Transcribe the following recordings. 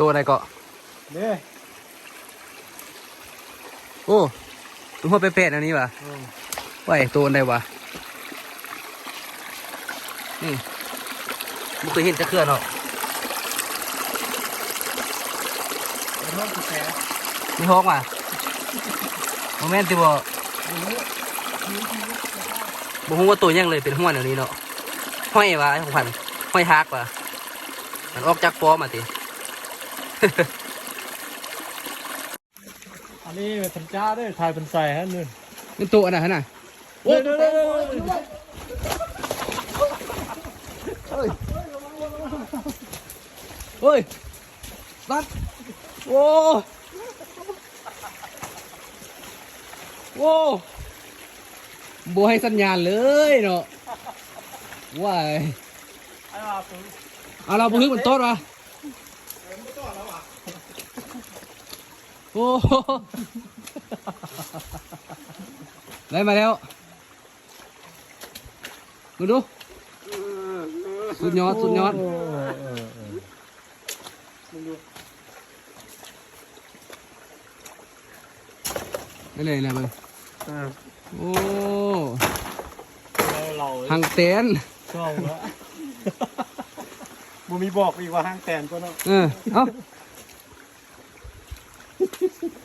ตัวอะไรก็เด้อโอ้ตัวหัวเป๊ะๆอันนี้วะว่าไอ้ตัวอะไรวะนี่ไม่เคยเห็นจะเคลื่อนหรอกเป็นห้องกุญแจมีฮอกว่ะโมเมนต์ที่บ่บ่ฮู้ว่าตัวยังเลยเป็นหัวเดี๋ยวนี้เนาะห้อยวะไอ้ของพันห้อยฮักว่ะมันออกจากปอมาติ อันนี้เป็นจ้าเด้อทายเป็นใส่ฮะนู่นเป็นตัวอันไหนน่ะโอ้ยเด้อเด้อเด้อเฮ้ยสัตว์โว้โว้บัวให้สัญญาณเลยเนาะว้ายไอ้ว่าปุ๊บเอาเราบันทึกมันต้นวะ โอ้โหได้มาแล้วมาดู สุดยอด สุดยอดเออเออเออได้เลยนะมึงเออโอ้แล้วเราหังเต้นชอบละบูมีบอกอีกว่าห้างแตนก็เนาะเออเอา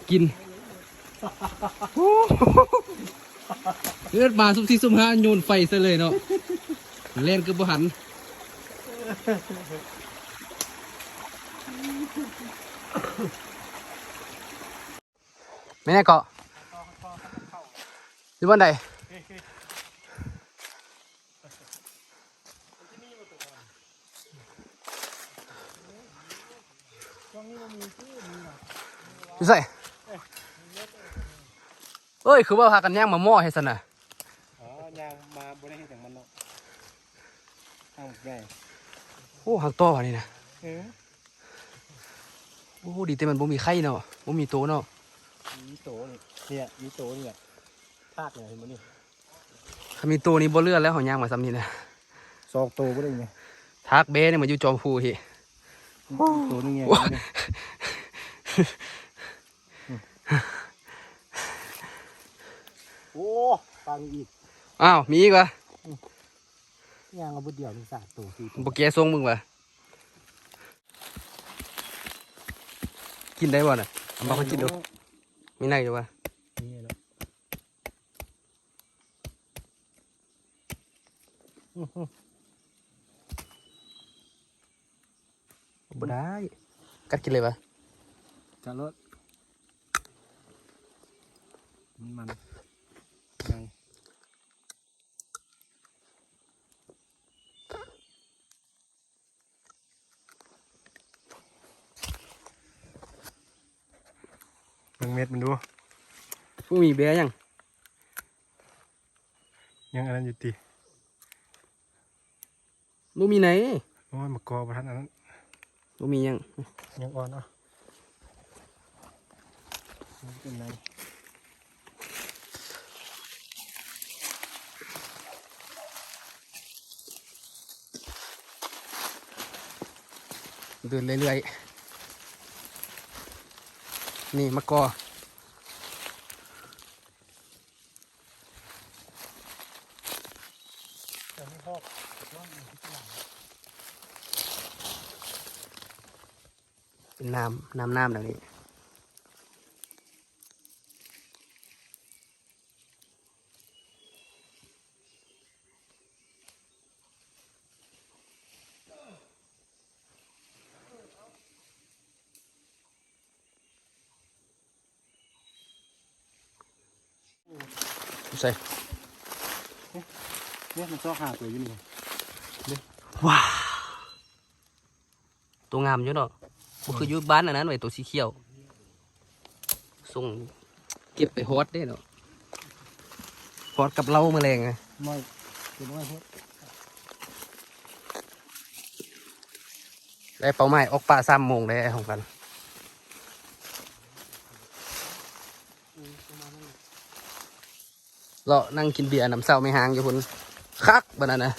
กินเลือดมาซุบซีซุ่มห้าโยนไฟซะเลยเนาะเล่นคือบ่หันไม่แน่เกาะอยู่บ้านใดช่วงนี้มันมีชื่อมีหรอ ยู่ใส่เอ้ย คือว่าพากันย่างมาหม้อให้สนะอ๋อยางมาบริเห็นอย่างมันเนาะห้างใหญ่โอ้หักต่อวะนี่นะเออโอ้ดีแต่มันบ่มีไข่เนาะบ่มีโตเนาะมีโตนี่เนี่ยมีโตนี่แหละภาคเนี่ยเห็นมั้ยนี่ถ้ามีโตนี่บ่เลือดแล้วเขาย่างมาซ้ำนี่นะสองโตก็ได้ไงทักเบ้เนี่ยมันอยู่จอมพูฮิโตนี่ไงว้า โอ้ฟังอีกอ้าวมีอีกวะยางเอาบุดเดียวนี่สามตัวสี่ตัวบ่แกทรงมึงวะกินได้บ่น่ะเอามาคนกินดูมีไหนอยู่วะนี่เนาะบ่ได้กัดกินเลยวะจารถ มันไงเบิ่งเม็ดมันดูผู้มีเบ้ยัง ยังอันนั้นอยู่ตีบ่มีไหนโอ้ยมากอประทันอันนั้นบ่มียัง ยังอ่อนเอะเป็นไร เดินเรื่อยๆ นี่มะกอเป็นน้ำน้ำน้ำแบบนี้ ใส่เนี่ยมันชอบหาตัวอยู่นี่ว้าวตัวงามอยู่เนาะมันคืออยู่บ้านอันนั้นไว้ตัวสีเขียวส่งเก็บไปฮอตได้เนาะฮอตกับเหล้าแมลงไงไม่เป็นไม่พูดได้เป้าหมายออกป่าสามโมงได้ของกัน เรานั่งกินเบียร์น้ำเศร้าไม่ห่างอยู่คนคักบ้านะนะ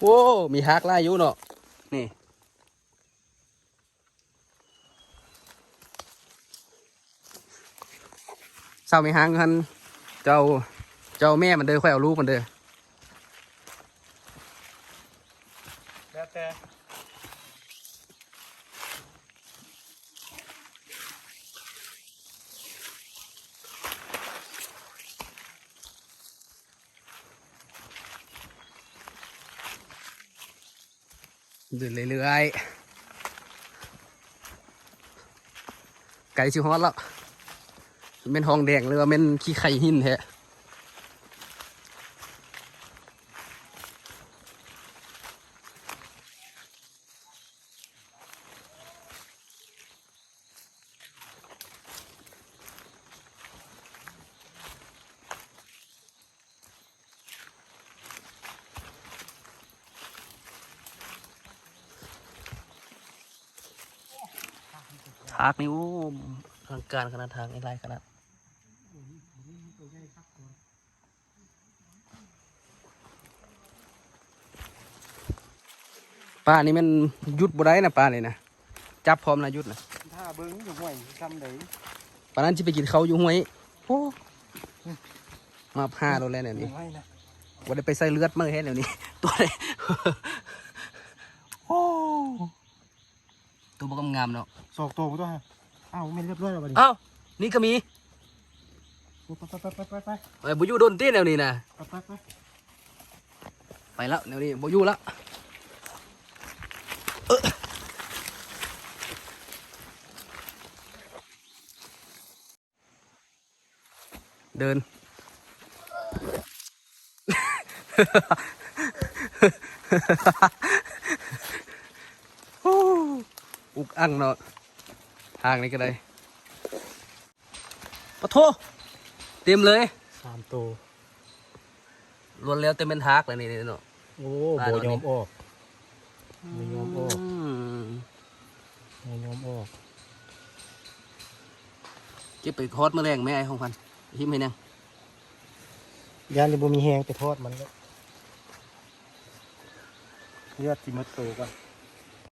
โว้มีฮักไล่ยุ่เนาะนี่เศร้าไม่ห่างกันเจ้า จ้าแม่มันเด้อค่อยเอาลูกมันเด้อแล้วแต่เดินเรื่อยๆไก่ชิวฮอตแล้วเป็นห้องแดงหรือว่าเป็นขี้ไข่หินแท้ ทากนี่โอ้ทางการขนาดทางไอ้ไรขนาดป้านี่มันหยุดบ่ได้นะป้าเลยนะจับพร้อมนะหยุดนะถ้าเบิ้งอยู่ห่วยทำไหนป้านั้นจะไปกินเขาวอยู่ห้วยโอ้มาผ้าเราแล้วเนี่ยยันี่งไงนะว่าได้ไปใส่เลือดมาเฮ็ดเดี๋ยวนี้ตัวเลยโอ้ ตัวบกงามๆเนาะสอกโตมาตัวฮะอ้าวไม่เรียบร้อยแล้วบัดนี้อ้าวนี่ก็มีไปไปไปไปไปไอ้บุยูโดนตีแนวนี้นะไปไปไปไปแล้วแนวนี้บุยูแล้วเอ้อเดินโอ้ อุกอังเนาะทางนี้ก็ได้ปะโทเต็มเลยสามโตรวนแล้วเต็มเป็นทากเลยนี่เนาะโอ้ตายโบแล้วนี่ยอมออกโบยอมออกอืมโบยอมออกเก็บไปทอดแมลงแม่ไอ้ของพันหิมให้นังยานจะบ่มีแหงไปทอดมันก็เลือดจิมดโตก่อน